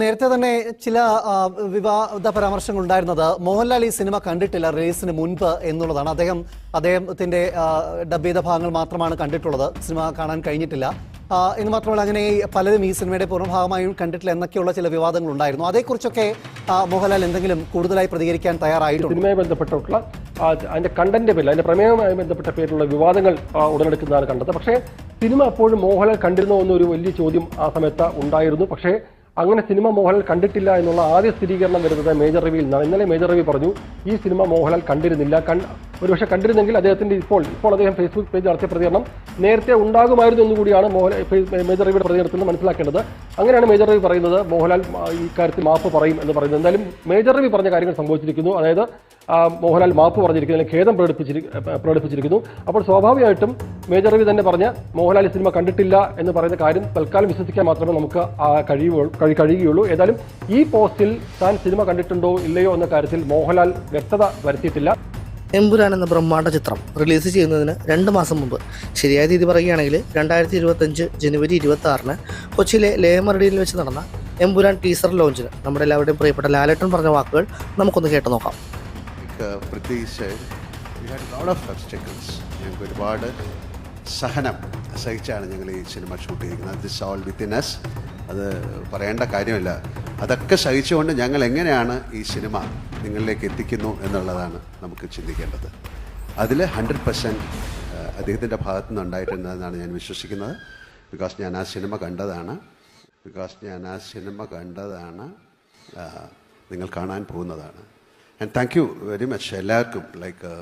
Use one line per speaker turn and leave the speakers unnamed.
നേരത്തെ തന്നെ ചില വിവാദ പരാമർശങ്ങൾ ഉണ്ടായിരുന്നത് മോഹൻലാൽ ഈ സിനിമ കണ്ടിട്ടില്ല റിലീസിന് മുൻപ് എന്നുള്ളതാണ്. അദ്ദേഹം അദ്ദേഹത്തിന്റെ ഡബ് ചെയ്ത ഭാഗങ്ങൾ മാത്രമാണ് കണ്ടിട്ടുള്ളത് സിനിമ കാണാൻ കഴിഞ്ഞിട്ടില്ല. എന്ന് മാത്രമല്ല അങ്ങനെ പലരും ഈ സിനിമയുടെ പൂർണഭാഗമായും കണ്ടിട്ടില്ല എന്നൊക്കെയുള്ള ചില വിവാദങ്ങൾ ഉണ്ടായിരുന്നു അതേക്കുറിച്ചൊക്കെ മോഹൻലാൽ എന്തെങ്കിലും കൂടുതലായി പ്രതികരിക്കാൻ തയ്യാറായിട്ടുണ്ട്?
സിനിമയുമായി ബന്ധപ്പെട്ടുള്ള അതിന്റെ കണ്ടന്റ് പേരിൽ അതിന്റെ പ്രമേയവുമായി ബന്ധപ്പെട്ട പേരിലുള്ള വിവാദങ്ങൾ ഉടലെടുക്കുന്നതാണ് കണ്ടത്. പക്ഷേ സിനിമ അപ്പോഴും മോഹൻലാൽ കണ്ടിരുന്നോ എന്നൊരു വലിയ ചോദ്യം ആ സമയത്ത് ഉണ്ടായിരുന്നു. പക്ഷേ അങ്ങനെ സിനിമ മോഹൻലാൽ കണ്ടിട്ടില്ല എന്നുള്ള ആദ്യ സ്ഥിരീകരണം വരുന്നത് മേജർ റവിയിൽ നിന്നാണ്. ഇന്നലെ മേജർ രവി പറഞ്ഞു ഈ സിനിമ മോഹൻലാൽ കണ്ടിരുന്നില്ല. കണ്ട് ഒരുപക്ഷെ കണ്ടിരുന്നെങ്കിൽ അദ്ദേഹത്തിന്റെ ഇപ്പോൾ ഇപ്പോൾ അദ്ദേഹം ഫേസ്ബുക്ക് പേജ് നടത്തിയ പ്രതികരണം നേരത്തെ ഉണ്ടാകുമായിരുന്നു എന്നുകൂടിയാണ് മോഹൻ ഫേ- മേജർ രവിയുടെ പ്രതികരണത്തിൽ നിന്ന് മനസ്സിലാക്കേണ്ടത്. അങ്ങനെയാണ് മേജർ രവി പറയുന്നത്. മോഹൻലാൽ ഈ കാര്യത്തിൽ മാപ്പ് പറയും എന്ന് പറയുന്നത്. എന്തായാലും മേജർ രവി പറഞ്ഞ കാര്യങ്ങൾ സംഭവിച്ചിരിക്കുന്നു. അതായത് മോഹൻലാൽ മാപ്പ് പറഞ്ഞിരിക്കുന്നു. അല്ലെങ്കിൽ ഖേദം പ്രകടിപ്പിച്ചിരി പ്രകടിപ്പിച്ചിരിക്കുന്നു. അപ്പോൾ സ്വാഭാവികമായിട്ടും മേജർ രവി തന്നെ പറഞ്ഞ മോഹൻലാൽ സിനിമ കണ്ടിട്ടില്ല എന്ന് പറയുന്ന കാര്യം തൽക്കാലം വിശ്വസിക്കാൻ മാത്രമേ നമുക്ക് ആ കഴിയുകയുള്ളൂ കഴി- കഴിയുകയുള്ളൂ. ഏതായാലും ഈ പോസ്റ്റിൽ താൻ സിനിമ കണ്ടിട്ടുണ്ടോ ഇല്ലയോ എന്ന കാര്യത്തിൽ മോഹൻലാൽ വ്യക്തത വരുത്തിയിട്ടില്ല.
എമ്പുരാൻ എന്ന ബ്രഹ്മാണ്ഡ ചിത്രം റിലീസ് ചെയ്യുന്നതിന് രണ്ട് മാസം മുമ്പ്. ശരിയായ രീതി പറയുകയാണെങ്കിൽ രണ്ടായിരത്തി ഇരുപത്തഞ്ച് ജനുവരി ഇരുപത്തി ആറിന് കൊച്ചിയിലെ ലേമറഡിയിൽ വെച്ച് നടന്ന എമ്പുരാൻ ടീസർ ലോഞ്ചിന് നമ്മുടെ എല്ലാവരുടെയും പ്രിയപ്പെട്ട ലാലേട്ടൻ പറഞ്ഞ വാക്കുകൾ നമുക്കൊന്ന് കേട്ടു നോക്കാം.
പ്രത്യേകിച്ച് Priti said, we had a lot of ഒരുപാട് സഹനം സഹിച്ചാണ് ഞങ്ങൾ ഈ സിനിമ ഷൂട്ട് ചെയ്തിരിക്കുന്നത്. ദിസ് ഓൾ വിത്തിൻ എസ് അത് പറയേണ്ട കാര്യമില്ല. അതൊക്കെ സഹിച്ചുകൊണ്ട് ഞങ്ങൾ എങ്ങനെയാണ് ഈ സിനിമ നിങ്ങളിലേക്ക് എത്തിക്കുന്നു എന്നുള്ളതാണ് നമുക്ക് ചിന്തിക്കേണ്ടത്. അതിൽ ഹൺഡ്രഡ് പെർസെന്റ് അദ്ദേഹത്തിന്റെ ഭാഗത്തു നിന്ന് ഉണ്ടായിട്ടുണ്ടെന്നാണ് ഞാൻ വിശ്വസിക്കുന്നത്. ബിക്കോസ് ഞാൻ ആ സിനിമ കണ്ടതാണ്. ബിക്കോസ് ഞാൻ ആ സിനിമ കണ്ടതാണ് നിങ്ങൾ കാണാൻ പോകുന്നതാണ്. And thank you very much എല്ലാവർക്കും. ലൈക്ക്